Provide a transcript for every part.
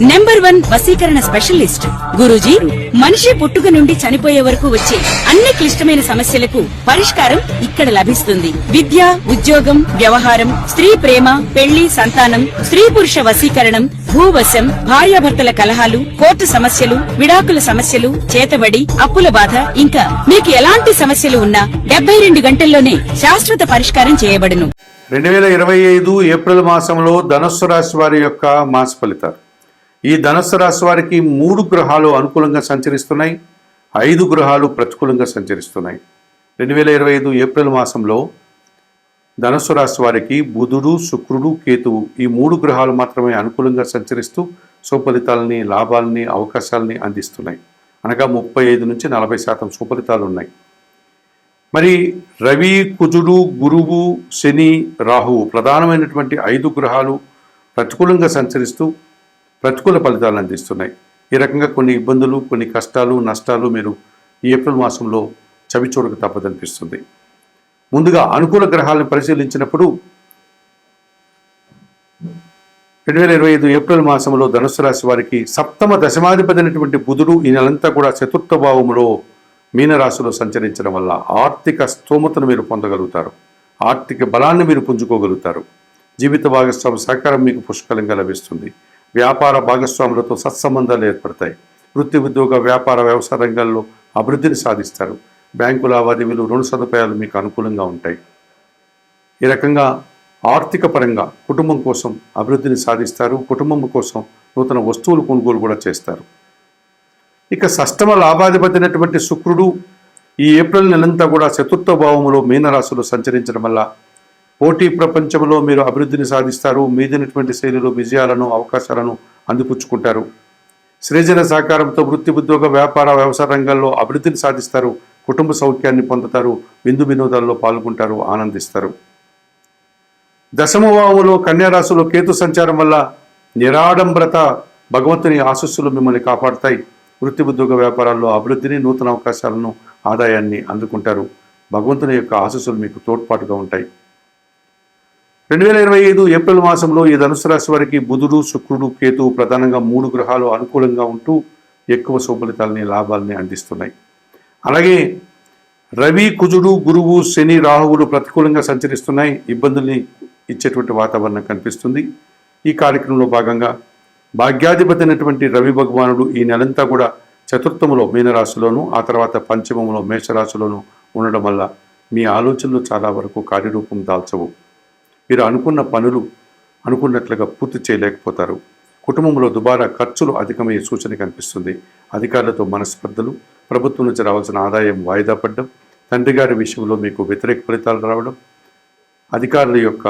Number one వసీకరణ specialist. Guruji మనిషి పుట్టుక నుండి చనిపోయే వరకు వచ్చే అన్ని క్లిష్టమైన సమస్యలకు పరిష్కారం ఇక్కడ లభిస్తుంది. విద్య ఉద్యోగం వ్యవహారం స్త్రీ ప్రేమ పెళ్ళి సంతానం స్త్రీ పురుష వసీకరణం భూవశం భార్యాభర్తల కలహాలు కోర్టు సమస్యలు విడాకుల సమస్యలు చేతబడి అప్పుల బాధ ఇంకా మీకు ఎలాంటి సమస్యలు ఉన్నా డెబ్బై రెండు గంటల్లోనే శాశ్వత పరిష్కారం చేయబడును. రెండు వేల ఇరవై ఐదు ఏప్రిల్ మాసంలో ధనుస్సు రాశి వారి యొక్క మాస ఫలితాలు. ఈ ధనస్సు రాశి వారికి మూడు గ్రహాలు అనుకూలంగా సంచరిస్తున్నాయి. ఐదు గ్రహాలు ప్రతికూలంగా సంచరిస్తున్నాయి. రెండు వేల ఇరవై ఐదు ఏప్రిల్ మాసంలో ధనుస్సు రాశి వారికి బుధుడు శుక్రుడు కేతువు ఈ మూడు గ్రహాలు మాత్రమే అనుకూలంగా సంచరిస్తూ సుఫలితాలని లాభాలని అవకాశాలని అందిస్తున్నాయి. అనగా ముప్పై ఐదు నుంచి నలభై శాతం సుఫలితాలు ఉన్నాయి. మరి రవి కుజుడు గురువు శని రాహువు ప్రధానమైనటువంటి ఐదు గ్రహాలు ప్రతికూలంగా సంచరిస్తూ ప్రతికూల ఫలితాలను అందిస్తున్నాయి. ఈ రకంగా కొన్ని ఇబ్బందులు కొన్ని కష్టాలు నష్టాలు మీరు ఈ ఏప్రిల్ మాసంలో చవి చూడక తప్పదనిపిస్తుంది ముందుగా అనుకూల గ్రహాలను పరిశీలించినప్పుడు రెండు వేల ఇరవై ఐదు ఏప్రిల్ మాసంలో ధనుసు రాశి వారికి సప్తమ దశమాధిపతి అయినటువంటి బుధుడు ఈ నెలంతా కూడా చతుర్థ భావంలో మీనరాశిలో సంచరించడం వల్ల ఆర్థిక స్తోమతను మీరు పొందగలుగుతారు. ఆర్థిక బలాన్ని మీరు పుంజుకోగలుగుతారు. జీవిత భాగస్వామి సహకారం మీకు పుష్కలంగా లభిస్తుంది. వ్యాపార భాగస్వాములతో సత్సంబంధాలు ఏర్పడతాయి. వృత్తి ఉద్యోగ వ్యాపార వ్యవసాయ రంగాల్లో అభివృద్ధిని సాధిస్తారు. బ్యాంకు లావాదేవీలు రుణ సదుపాయాలు మీకు అనుకూలంగా ఉంటాయి. ఈ రకంగా ఆర్థిక పరంగా కుటుంబం కోసం అభివృద్ధిని సాధిస్తారు. కుటుంబం కోసం నూతన వస్తువులు కొనుగోలు కూడా చేస్తారు. ఇక సష్టమ లాభాధిపతినటువంటి శుక్రుడు ఈ ఏప్రిల్ నెలంతా కూడా చతుర్థ భావములో మీనరాశిలో సంచరించడం వల్ల పోటీ ప్రపంచంలో మీరు అభివృద్ధిని సాధిస్తారు మీదినటువంటి శైలిలో విజయాలను అవకాశాలను అందిపుచ్చుకుంటారు. సృజన సహకారంతో వృత్తి ఉద్యోగ వ్యాపార వ్యవసాయ రంగాల్లో అభివృద్ధిని సాధిస్తారు కుటుంబ సౌఖ్యాన్ని పొందుతారు విందు వినోదాల్లో పాల్గొంటారు ఆనందిస్తారు. దశమభావములో కన్యారాశిలో కేతు సంచారం వల్ల నిరాడంబరత భగవంతుని ఆశస్సులు మిమ్మల్ని కాపాడుతాయి. వృత్తి ఉద్యోగ వ్యాపారాల్లో అభివృద్ధిని నూతన అవకాశాలను ఆదాయాన్ని అందుకుంటారు. భగవంతుని యొక్క ఆశస్సులు మీకు తోడ్పాటుగా ఉంటాయి. రెండు వేల ఇరవై ఐదు ఏప్రిల్ మాసంలో ఈ ధనుసు రాశి వారికి బుధుడు శుక్రుడు కేతువు ప్రధానంగా మూడు గ్రహాలు అనుకూలంగా ఉంటూ ఎక్కువ శుభలితాలని లాభాలని అందిస్తున్నాయి. అలాగే రవి కుజుడు గురువు శని రాహువులు ప్రతికూలంగా సంచరిస్తున్నాయి. ఇబ్బందుల్ని ఇచ్చేటువంటి వాతావరణం కనిపిస్తుంది. ఈ కార్యక్రమంలో భాగంగా భాగ్యాధిపతి అయినటువంటి రవి భగవానుడు ఈ నెలంతా కూడా చతుర్థములో మీనరాశిలోను ఆ తర్వాత పంచమములో మేషరాశిలోను ఉండడం వల్ల మీ ఆలోచనలు చాలా వరకు కార్యరూపం దాల్చవు. మీరు అనుకున్న పనులు అనుకున్నట్లుగా పూర్తి చేయలేకపోతారు. కుటుంబంలో దుబారా ఖర్చులు అధికమయ్యే సూచన కనిపిస్తుంది. అధికారులతో మనస్పర్ధలు ప్రభుత్వం నుంచి రావాల్సిన ఆదాయం వాయిదా పడడం తండ్రి గారి విషయంలో మీకు వ్యతిరేక ఫలితాలు రావడం అధికారుల యొక్క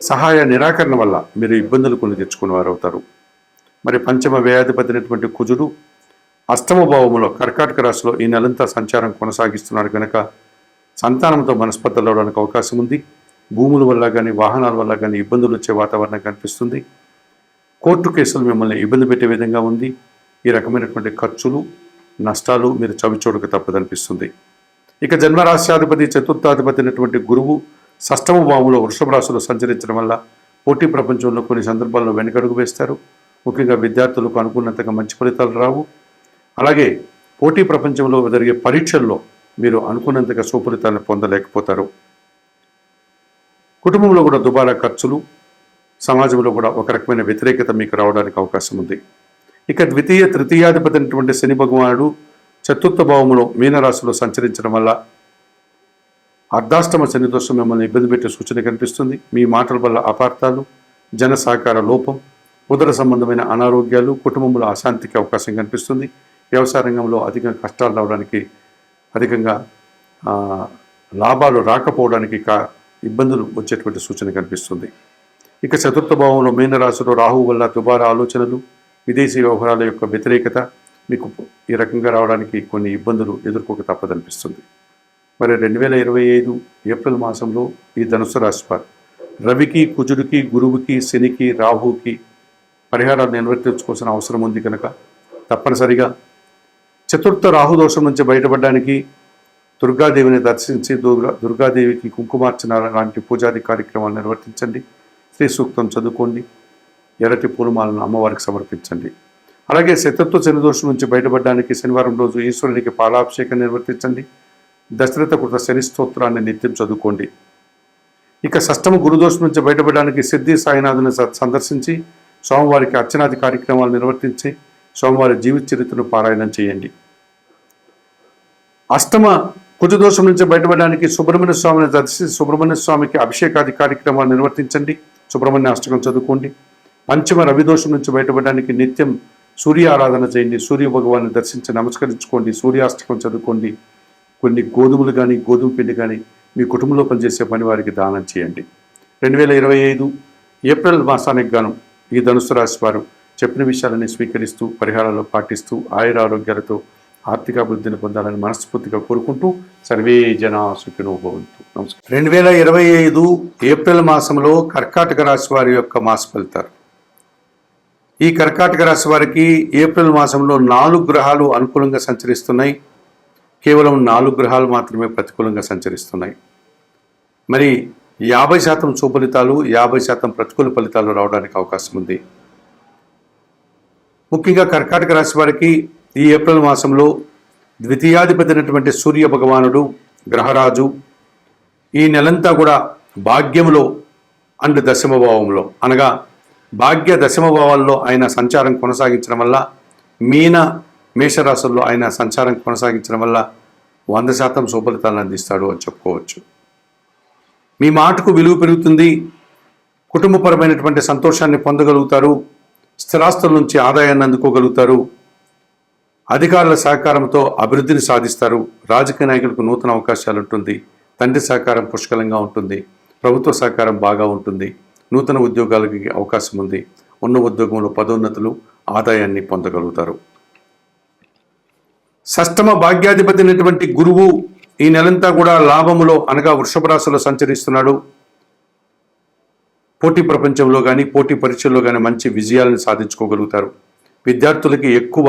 సహాయ నిరాకరణ వల్ల మీరు ఇబ్బందులు కొన్ని తెచ్చుకునే వారు అవుతారు మరి పంచమ వ్యయాధిపతినటువంటి కుజుడు అష్టమ భావములో కర్కాటక రాశిలో ఈ నెలంతా సంచారం కొనసాగిస్తున్నారు కనుక సంతానంతో మనస్పర్ధలు అవడానికి అవకాశం ఉంది. భూముల వల్ల కానీ వాహనాల వల్ల కానీ ఇబ్బందులు వచ్చే వాతావరణం కనిపిస్తుంది. కోర్టు కేసులు మిమ్మల్ని ఇబ్బంది పెట్టే విధంగా ఉంది. ఈ రకమైనటువంటి ఖర్చులు నష్టాలు మీరు చవిచూడక తప్పదనిపిస్తుంది. ఇక జన్మరాశ్యాధిపతి చతుర్థాధిపతి అయినటువంటి గురువు షష్టమ భావంలో వృషభ రాశిలో సంచరించడం వల్ల పోటీ ప్రపంచంలో కొన్ని సందర్భాల్లో వెనకడుగు వేస్తారు. ముఖ్యంగా విద్యార్థులకు అనుకున్నంతగా మంచి ఫలితాలు రావు. అలాగే పోటీ ప్రపంచంలో జరిగే పరీక్షల్లో మీరు అనుకున్నంతగా సుఫలితాన్ని పొందలేకపోతారు. కుటుంబంలో కూడా దుబారా ఖర్చులు సమాజంలో కూడా ఒక రకమైన వ్యతిరేకత మీకు రావడానికి అవకాశం ఉంది. ఇక ద్వితీయ తృతీయాధిపతి అయినటువంటి శని భగవానుడు చతుర్థ భావములో మీనరాశిలో సంచరించడం వల్ల అర్ధాష్టమ శని దోషం మిమ్మల్ని ఇబ్బంది పెట్టే సూచన కనిపిస్తుంది. మీ మాటల వల్ల అపార్థాలు జన సహకార లోపం ఉదర సంబంధమైన అనారోగ్యాలు కుటుంబంలో అశాంతికి అవకాశం కనిపిస్తుంది. వ్యవసాయ రంగంలో అధిక కష్టాలు రావడానికి అధికంగా లాభాలు రాకపోవడానికి కా ఇబ్బందులు వచ్చేటువంటి సూచన కనిపిస్తుంది. ఇక చతుర్థ భావంలో మీనరాశిలో రాహువు వల్ల దుబారా ఆలోచనలు విదేశీ వ్యవహారాల యొక్క వ్యతిరేకత మీకు ఈ రకంగా రావడానికి కొన్ని ఇబ్బందులు ఎదుర్కోక తప్పదనిపిస్తుంది. మరి రెండు వేల ఇరవై ఐదు ఏప్రిల్ మాసంలో ఈ ధనుసు రాశి వారు రవికి కుజుడికి గురువుకి శనికి రాహుకి పరిహారాలు నిర్వర్తించుకోవాల్సిన అవసరం ఉంది కనుక తప్పనిసరిగా చతుర్థ రాహుదోషం నుంచి బయటపడడానికి దుర్గాదేవిని దర్శించి దుర్గా దుర్గాదేవికి కుంకుమార్చన లాంటి పూజాది కార్యక్రమాలు నిర్వర్తించండి. శ్రీ సూక్తం చదువుకోండి. ఎర్రటి పూలమాలను అమ్మవారికి సమర్పించండి. అలాగే శతత్వ శనిదోషం నుంచి బయటపడడానికి శనివారం రోజు ఈశ్వరునికి పాలాభిషేకం నిర్వర్తించండి. దశరథ కృత శని స్తోత్రాన్ని నిత్యం చదువుకోండి. ఇక షష్టమ గురుదోషం నుంచి బయటపడడానికి సిద్ధి సాయినాథుని స- సందర్శించి సోమవారికి అర్చనాది కార్యక్రమాలు నిర్వర్తించి సోమవారి జీవిత చరిత్రను పారాయణం చేయండి. అష్టమ కుజదోషం నుంచి బయటపడడానికి సుబ్రహ్మణ్య స్వామిని దర్శించి సుబ్రహ్మణ్య స్వామికి అభిషేకాది కార్యక్రమాలు నిర్వర్తించండి. సుబ్రహ్మణ్య అష్టకం చదువుకోండి. పంచమ రవిదోషం నుంచి బయటపడడానికి నిత్యం సూర్య ఆరాధన చేయండి. సూర్య భగవాన్ని దర్శించి నమస్కరించుకోండి. సూర్యాష్టకం చదువుకోండి. కొన్ని గోధుమలు కానీ గోధుమ పిండి కానీ మీ కుటుంబంలో పనిచేసే పని వారికి దానం చేయండి. రెండు వేల ఇరవై ఐదు ఏప్రిల్ మాసానికి గాను ఈ ధనుసు రాశి వారు చెప్పిన విషయాలని స్వీకరిస్తూ పరిహారాలు పాటిస్తూ ఆయుర ఆరోగ్యాలతో ఆర్థికాభివృద్ధిని పొందాలని మనస్ఫూర్తిగా కోరుకుంటూ సర్వే జన సుఖినో భవంతు. నమస్కారం. రెండు వేల ఇరవై ఐదు ఏప్రిల్ మాసంలో కర్కాటక రాశి వారి యొక్క మాస ఫలితాలు. ఈ కర్కాటక రాశి వారికి ఏప్రిల్ మాసంలో నాలుగు గ్రహాలు అనుకూలంగా సంచరిస్తున్నాయి. కేవలం నాలుగు గ్రహాలు మాత్రమే ప్రతికూలంగా సంచరిస్తున్నాయి. మరి యాభై శాతం సుఫలితాలు యాభై శాతం ప్రతికూల ఫలితాలు రావడానికి అవకాశం ఉంది. ముఖ్యంగా కర్కాటక రాశి వారికి ఈ ఏప్రిల్ మాసంలో ద్వితీయాధిపతి అయినటువంటి సూర్య భగవానుడు గ్రహరాజు ఈ నెలంతా కూడా భాగ్యంలో అండ్ దశమభావంలో. అనగా భాగ్య దశమభావాల్లో ఆయన సంచారం కొనసాగించడం వల్ల మీన మేషరాశుల్లో ఆయన సంచారం కొనసాగించడం వల్ల వంద శాతం సుఫలితాలను అందిస్తాడు అని చెప్పుకోవచ్చు. మీ మాటకు విలువ పెరుగుతుంది కుటుంబపరమైనటువంటి సంతోషాన్ని పొందగలుగుతారు స్థిరాస్తుల నుంచి ఆదాయాన్ని అందుకోగలుగుతారు అధికారుల సహకారంతో అభివృద్ధిని సాధిస్తారు. రాజకీయ నాయకులకు నూతన అవకాశాలు ఉంటుంది. తండ్రి సహకారం పుష్కలంగా ఉంటుంది. ప్రభుత్వ సహకారం బాగా ఉంటుంది. నూతన ఉద్యోగాలకి అవకాశం ఉంది. ఉన్న ఉద్యోగంలో పదోన్నతులు ఆదాయాన్ని పొందగలుగుతారు. సష్టమ భాగ్యాధిపతి అయినటువంటి గురువు ఈ నెలంతా కూడా లాభములో అనగా వృషభ రాశిలో సంచరిస్తున్నాడు. పోటీ ప్రపంచంలో కానీ పోటీ పరీక్షల్లో కానీ మంచి విజయాలను సాధించుకోగలుగుతారు. విద్యార్థులకి ఎక్కువ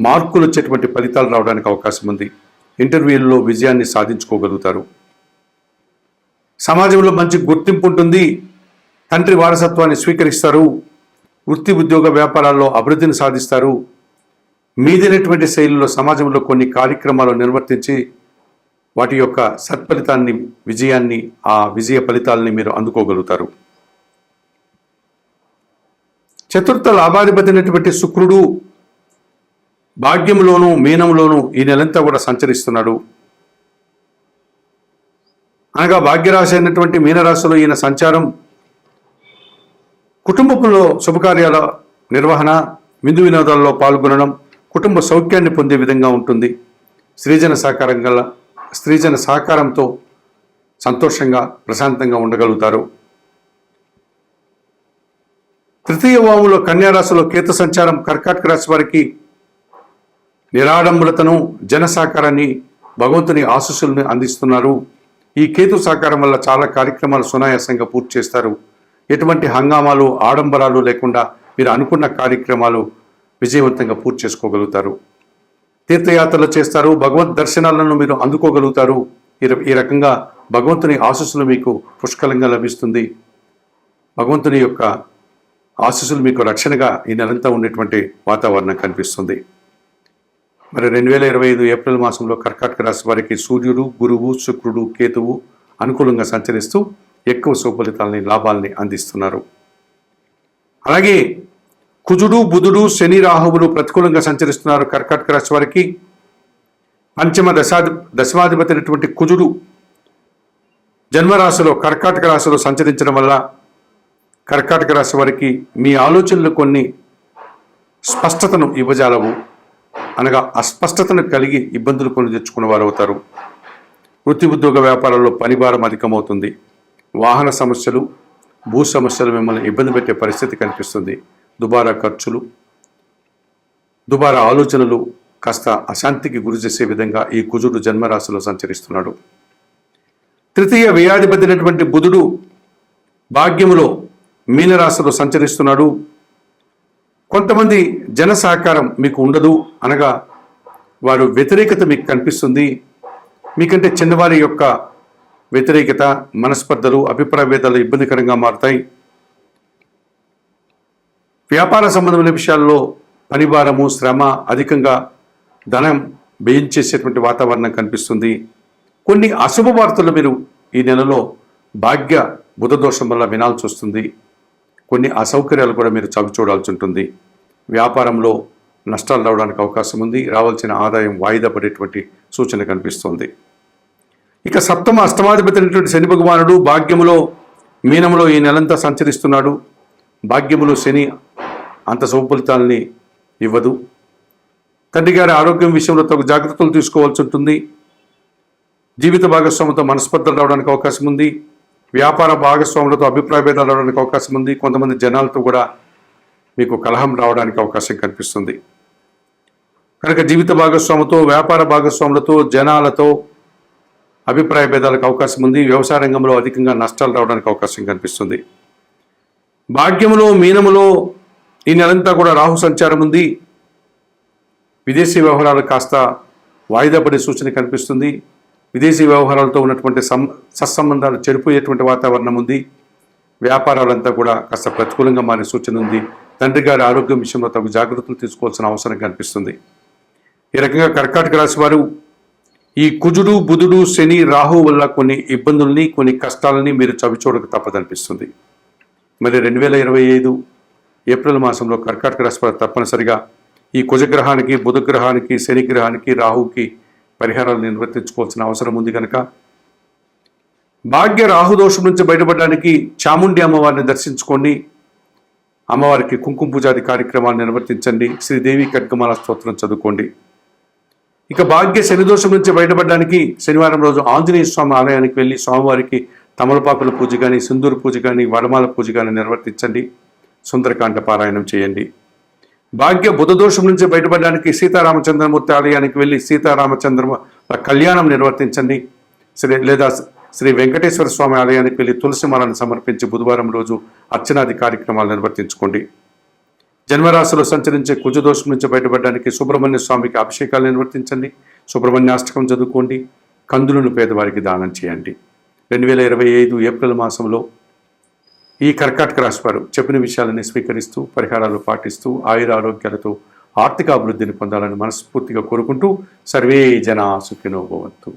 మార్కులు వచ్చేటువంటి ఫలితాలు రావడానికి అవకాశం ఉంది. ఇంటర్వ్యూల్లో విజయాన్ని సాధించుకోగలుగుతారు. సమాజంలో మంచి గుర్తింపు ఉంటుంది. తండ్రి వారసత్వాన్ని స్వీకరిస్తారు. వృత్తి ఉద్యోగ వ్యాపారాల్లో అభివృద్ధిని సాధిస్తారు. మీదైనటువంటి శైలిలో సమాజంలో కొన్ని కార్యక్రమాలు నిర్వర్తించి వాటి యొక్క సత్ఫలితాన్ని విజయాన్ని ఆ విజయ ఫలితాలని మీరు అందుకోగలుగుతారు. చతుర్థ లాభాధిపతి అయినటువంటి శుక్రుడు భాగ్యంలోనూ మీనంలోనూ ఈ నెలంతా కూడా సంచరిస్తున్నాడు. అనగా భాగ్యరాశి అయినటువంటి మీనరాశిలో ఈయన సంచారం కుటుంబంలో శుభకార్యాల నిర్వహణ విందు వినోదాల్లో పాల్గొనడం కుటుంబ సౌఖ్యాన్ని పొందే విధంగా ఉంటుంది. స్త్రీజన సహకారం గల స్త్రీజన సహకారంతో సంతోషంగా ప్రశాంతంగా ఉండగలుగుతారు. తృతీయ వాములో కన్యారాశిలో కేతు సంచారం కర్కాటక రాశి వారికి నిరాడంబులతను జన సహకారాన్ని భగవంతుని ఆశస్సులను అందిస్తున్నారు. ఈ కేతు సహకారం వల్ల చాలా కార్యక్రమాలు సునాయాసంగా పూర్తి చేస్తారు. ఎటువంటి హంగామాలు ఆడంబరాలు లేకుండా మీరు అనుకున్న కార్యక్రమాలు విజయవంతంగా పూర్తి చేసుకోగలుగుతారు. తీర్థయాత్రలు చేస్తారు భగవద్ దర్శనాలను మీరు అందుకోగలుగుతారు. ఈ ర- ఈ రకంగా భగవంతుని ఆశస్సులు మీకు పుష్కలంగా లభిస్తుంది. భగవంతుని యొక్క ఆశస్సులు మీకు రక్షణగా ఈ నెలంతా ఉండేటువంటి వాతావరణం కనిపిస్తుంది. మరి రెండు వేల ఇరవై ఐదు ఏప్రిల్ మాసంలో కర్కాటక రాశి వారికి సూర్యుడు గురువు శుక్రుడు కేతువు అనుకూలంగా సంచరిస్తూ ఎక్కువ సుఫలితాలని లాభాలని అందిస్తున్నారు. అలాగే కుజుడు బుధుడు శని రాహువులు ప్రతికూలంగా సంచరిస్తున్నారు కర్కాటక రాశి వారికి. పంచమ దశాధి దశమాధిపతి అయినటువంటి కుజుడు జన్మరాశిలో కర్కాటక రాశిలో సంచరించడం వల్ల కర్కాటక రాశి వారికి మీ ఆలోచనలు కొన్ని స్పష్టతను ఇవ్వజాలవు. అనగా అస్పష్టతను కలిగి ఇబ్బందులు కొని తెచ్చుకున్న వారు అవుతారు. వృత్తి ఉద్యోగ వ్యాపారాల్లో పనిభారం అధికమవుతుంది. వాహన సమస్యలు భూ సమస్యలు మిమ్మల్ని ఇబ్బంది పెట్టే పరిస్థితి కనిపిస్తుంది. దుబారా ఖర్చులు దుబారా ఆలోచనలు కాస్త అశాంతికి గురి చేసే విధంగా ఈ కుజుడు జన్మరాశిలో సంచరిస్తున్నాడు. తృతీయ వ్యయాధిపతి అయినటువంటి బుధుడు భాగ్యములో మీనరాశిలో సంచరిస్తున్నాడు. కొంతమంది జన సహకారం మీకు ఉండదు అనగా వారు వ్యతిరేకత మీకు కనిపిస్తుంది. మీకంటే చిన్నవారి యొక్క వ్యతిరేకత మనస్పర్ధలు అభిప్రాయ భేదాలు ఇబ్బందికరంగా మారుతాయి. వ్యాపార సంబంధమైన విషయాల్లో పనిభారము శ్రమ అధికంగా ధనం వ్యయం చేసేటువంటి వాతావరణం కనిపిస్తుంది. కొన్ని అశుభ వార్తలు మీరు ఈ నెలలో భాగ్య బుధదోషం వల్ల వినాల్సి వస్తుంది. కొన్ని అసౌకర్యాలు కూడా మీరు చవి చూడాల్సి ఉంటుంది. వ్యాపారంలో నష్టాలు రావడానికి అవకాశం ఉంది. రావాల్సిన ఆదాయం వాయిదా పడేటువంటి సూచన కనిపిస్తుంది. ఇక సప్తమ అష్టమాధిపతి అయినటువంటి శని భగవానుడు భాగ్యములో మీనములో ఈ నెలంతా సంచరిస్తున్నాడు. భాగ్యములో శని అంత శుభఫలితాలని ఇవ్వదు. తండ్రి గారి ఆరోగ్యం విషయంలో తగు జాగ్రత్తలు తీసుకోవాల్సి ఉంటుంది. జీవిత భాగస్వాములతో మనస్పర్ధలు రావడానికి అవకాశం ఉంది. వ్యాపార భాగస్వాములతో అభిప్రాయ భేదాలు రావడానికి అవకాశం ఉంది. కొంతమంది జనాలతో కూడా మీకు కలహం రావడానికి అవకాశం కనిపిస్తుంది. కనుక జీవిత భాగస్వామితో వ్యాపార భాగస్వాములతో జనాలతో అభిప్రాయ భేదాలకు అవకాశం ఉంది. వ్యవసాయ రంగంలో అధికంగా నష్టాలు రావడానికి అవకాశం కనిపిస్తుంది. భాగ్యములో మీనములో ఈ నెలంతా కూడా రాహు సంచారం ఉంది. విదేశీ వ్యవహారాలు కాస్త వాయిదా పడే సూచన కనిపిస్తుంది. విదేశీ వ్యవహారాలతో ఉన్నటువంటి సం సత్సంబంధాలు చెడిపోయేటువంటి వాతావరణం ఉంది. వ్యాపారాలంతా కూడా కాస్త ప్రతికూలంగా మారే సూచన ఉంది. తండ్రి గారి ఆరోగ్యం విషయంలో తగు జాగ్రత్తలు తీసుకోవాల్సిన అవసరం కనిపిస్తుంది. ఈ రకంగా కర్కాటక రాశి వారు ఈ కుజుడు బుధుడు శని రాహు వల్ల కొన్ని ఇబ్బందుల్ని కొన్ని కష్టాలని మీరు చవిచూడక తప్పదనిపిస్తుంది. మరి రెండు వేల ఇరవై ఐదు ఏప్రిల్ మాసంలో కర్కాటక రాశి వారు తప్పనిసరిగా ఈ కుజగ్రహానికి బుధగ్రహానికి శనిగ్రహానికి రాహుకి పరిహారాలు నిర్వర్తించుకోవాల్సిన అవసరం ఉంది కనుక భాగ్య రాహుదోషం నుంచి బయటపడడానికి చాముండి అమ్మవారిని దర్శించుకొని అమ్మవారికి కుంకుమ పూజాది కార్యక్రమాలు నిర్వర్తించండి. శ్రీదేవి కట్కమాల స్తోత్రం చదువుకోండి. ఇక భాగ్య శనిదోషం నుంచి బయటపడడానికి శనివారం రోజు ఆంజనేయ స్వామి ఆలయానికి వెళ్ళి స్వామివారికి తమలపాకుల పూజ కానీ సింధూరు పూజ కానీ వడమాల పూజ కానీ నిర్వర్తించండి. సుందరకాండ పారాయణం చేయండి. భాగ్య బుధదోషం నుంచి బయటపడడానికి సీతారామచంద్రమూర్తి ఆలయానికి వెళ్ళి సీతారామచంద్ర కళ్యాణం నిర్వర్తించండి. శ్రీ లేదా శ్రీ వెంకటేశ్వర స్వామి ఆలయానికి వెళ్ళి తులసిమాలను సమర్పించి బుధవారం రోజు అర్చనాది కార్యక్రమాలు నిర్వర్తించుకోండి. జన్మరాశిలో సంచరించే కుజదోషం నుంచి బయటపడడానికి సుబ్రహ్మణ్య స్వామికి అభిషేకాలు నిర్వర్తించండి. సుబ్రహ్మణ్యాష్టకం చదువుకోండి. కందులను పేదవారికి దానం చేయండి. రెండు వేల ఇరవై ఐదు ఏప్రిల్ మాసంలో ఈ కర్కాటక రాశివారు చెప్పిన విషయాలని స్వీకరిస్తూ పరిహారాలు పాటిస్తూ ఆయుర ఆరోగ్యాలతో ఆర్థిక అభివృద్ధిని పొందాలని మనస్ఫూర్తిగా కోరుకుంటూ సర్వే జన సుఖినోభవంతు